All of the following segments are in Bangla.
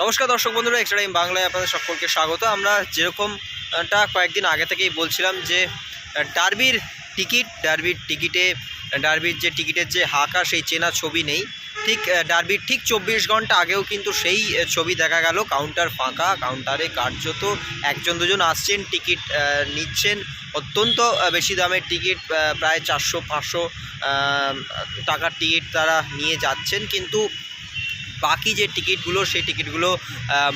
নমস্কার দর্শক বন্ধুরা এক্সট্রা টাইম বাংলায় আপনাদের সকলকে স্বাগত। আমরা যেরকমটা কয়েকদিন আগে থেকেই বলছিলাম যে, ডার্বির টিকিট, ডার্বির টিকিটে, ডার্বির যে টিকিটের যে হাঁকা সেই চেনা ছবি নেই, ঠিক ডার্বির ঠিক চব্বিশ ঘণ্টা আগেও কিন্তু সেই ছবি দেখা গেল। কাউন্টার ফাঁকা, কাউন্টারে কার্যত একজন দুজন আসছেন, টিকিট নিচ্ছেন। অত্যন্ত বেশি দামের টিকিট প্রায় চারশো, পাঁচশো টাকার টিকিট তারা নিয়ে যাচ্ছেন। কিন্তু বাকি যে টিকিটগুলো সেই টিকিটগুলো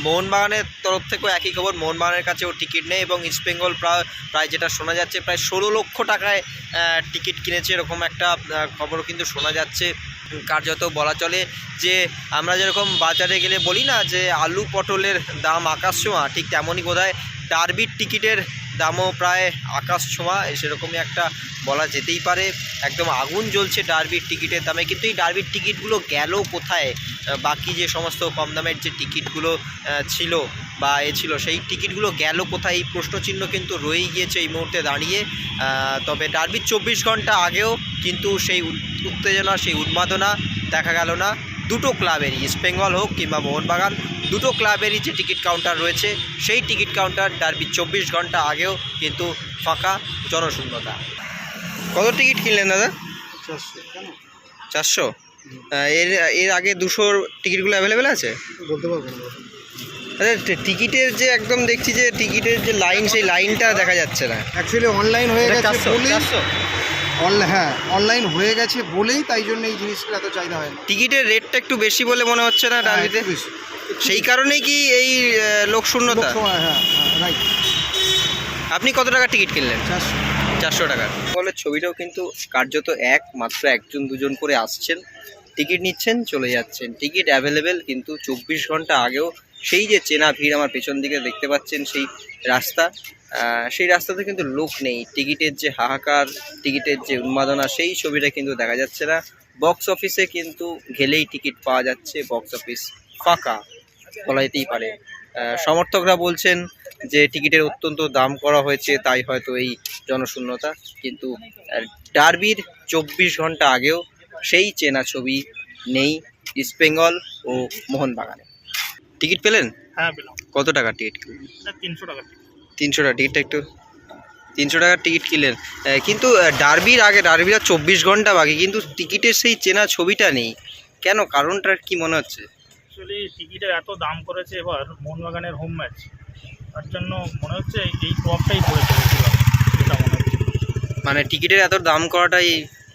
মোহনবাগানের তরফ থেকেও একই খবর মোহনবাগানের কাছেও টিকিট নেই এবং ইস্টবেঙ্গল প্রায় প্রায় যেটা শোনা যাচ্ছে প্রায় ষোলো লক্ষ টাকায় টিকিট কিনেছে এরকম একটা আহ, খবরও কিন্তু শোনা যাচ্ছে। কার্যত বলা চলে যে আমরা যেরকম বাজারে গেলে বলি না যে আলু পটলের দাম আকাশ ছোঁয়া ঠিক তেমনই বোধহয় ডার্বির টিকিটের দামও প্রায় আকাশ ছোঁয়া সেরকমই একটা বলা যেতেই পারে। একদম আগুন জ্বলছে ডার্বির টিকিটের দামে, কিন্তু এই ডার্বির টিকিটগুলো গেল কোথায়? বাকি যে সমস্ত কম দামের যে টিকিটগুলো ছিল বা এ ছিল, সেই টিকিটগুলো গেল কোথায়? এই প্রশ্নচিহ্ন কিন্তু রয়েই গিয়েছে এই মুহূর্তে দাঁড়িয়ে। তবে ডার্বির চব্বিশ ঘণ্টা আগেও কিন্তু সেই উত্তেজনা, সেই উন্মাদনা দেখা গেল না। দুটো ক্লাবেরই ইস্টবেঙ্গল হোক কিংবা মোহনবাগান দুটো ক্লাবেরই যে টিকিট কাউন্টার রয়েছে সেই টিকিট কাউন্টার ডার্বির চব্বিশ ঘণ্টা আগেও কিন্তু ফাঁকা জনশূন্যতা। কত টিকিট কিনলেন দাদা? চারশো। এর এর আগে দুশোর টিকিটগুলো অ্যাভেলেবেল আছে? বলতে পারব আচ্ছা টিকিটের যে একদম দেখছি যে টিকিটের যে লাইন সেই লাইনটা দেখা যাচ্ছে না। অ্যাকচুয়ালি অনলাইন হয়ে গেছে হ্যাঁ অনলাইন হয়ে গেছে বলেই তাই জন্য এই জিনিসটা এত চাহিদা হয়। না টিকিটের রেটটা একটু বেশি বলে মনে হচ্ছে না ডার্বিতে হ্যাঁ। সেই কারণেই কি এই আহ, লোকশূন্যতা হ্যাঁ হ্যাঁ রাইট আপনি কত টাকা টিকিট কিনলেন? চারশো। চারশো টাকা। বলে ছবিটাও কিন্তু কার্যত এক মাত্র একজন দুজন করে আসছেন। টিকিট নিচ্ছেন চলে যাচ্ছেন। টিকিট অ্যাভেলেবেল কিন্তু চব্বিশ ঘণ্টা আগেও সেই যে চেনা ভিড় আমার পেছন দিকে দেখতে পাচ্ছেন সেই রাস্তা। সেই রাস্তাতে কিন্তু লোক নেই। টিকিটের যে হাহাকার টিকিটের যে উন্মাদনা সেই ছবিটা কিন্তু দেখা যাচ্ছে না। বক্স অফিসে কিন্তু গেলেই টিকিট পাওয়া যাচ্ছে। বক্স অফিস ফাঁকা বলা যেতেই পারে। সমর্থকরা বলছেন যে টিকিটের অত্যন্ত দাম করা হয়েছে তাই হয়তো এই জনশূন্যতা। কিন্তু ডার্বির চব্বিশ ঘণ্টা আগেও সেই চেনা ছবি নেই ইস্টবেঙ্গল ও মোহনবাগানে। টিকিট পেলেন? হ্যাঁ পেলাম। কত টাকার টিকিট? তিনশো টাকা তিনশো টাকা টিকিটটা একটু তিনশো টাকার টিকিট কিনলেন। কিন্তু ডার্বির আগে ডার্বির আর চব্বিশ ঘণ্টা বাকি কিন্তু টিকিটের সেই চেনা ছবিটা নেই। কেন? কারণটা কি মনে হচ্ছে? অ্যাকচুয়ালি টিকিটের এত দাম করেছে এবার মোহনবাগানের হোম ম্যাচ তার জন্য মনে হচ্ছে এই প্রভাবটাই পড়েছে মনে হচ্ছে। মানে টিকিটের এত দাম করাটাই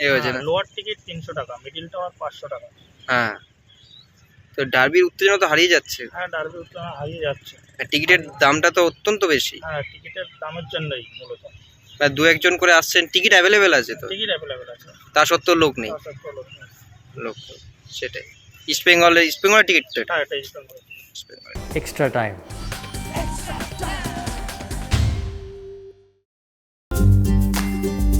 এ হয়েছে না? লোয়ার টিকিট তিনশো টাকা মিডিলটা টাওয়ার পাঁচশো টাকা। হ্যাঁ। তো ডার্বির উত্তেজনা তো হারিয়ে যাচ্ছে। হ্যাঁ ডার্বির উত্তেজনা হারিয়ে যাচ্ছে। আর টিকিটের দামটা তো অত্যন্ত বেশি। হ্যাঁ টিকিটের দামের জন্যই মূলত। আর দু একজন করে আসছেন টিকিট অ্যাভেলেবেল আছে তো? টিকিট অ্যাভেলেবেল আছে। তা সত্ত্বেও লোক নেই। তার সত্ত্বেও লোক নেই। লোক সেটাই। ইস্ট বেঙ্গলের ইস্ট বেঙ্গলের টিকিট তো এটা? হ্যাঁ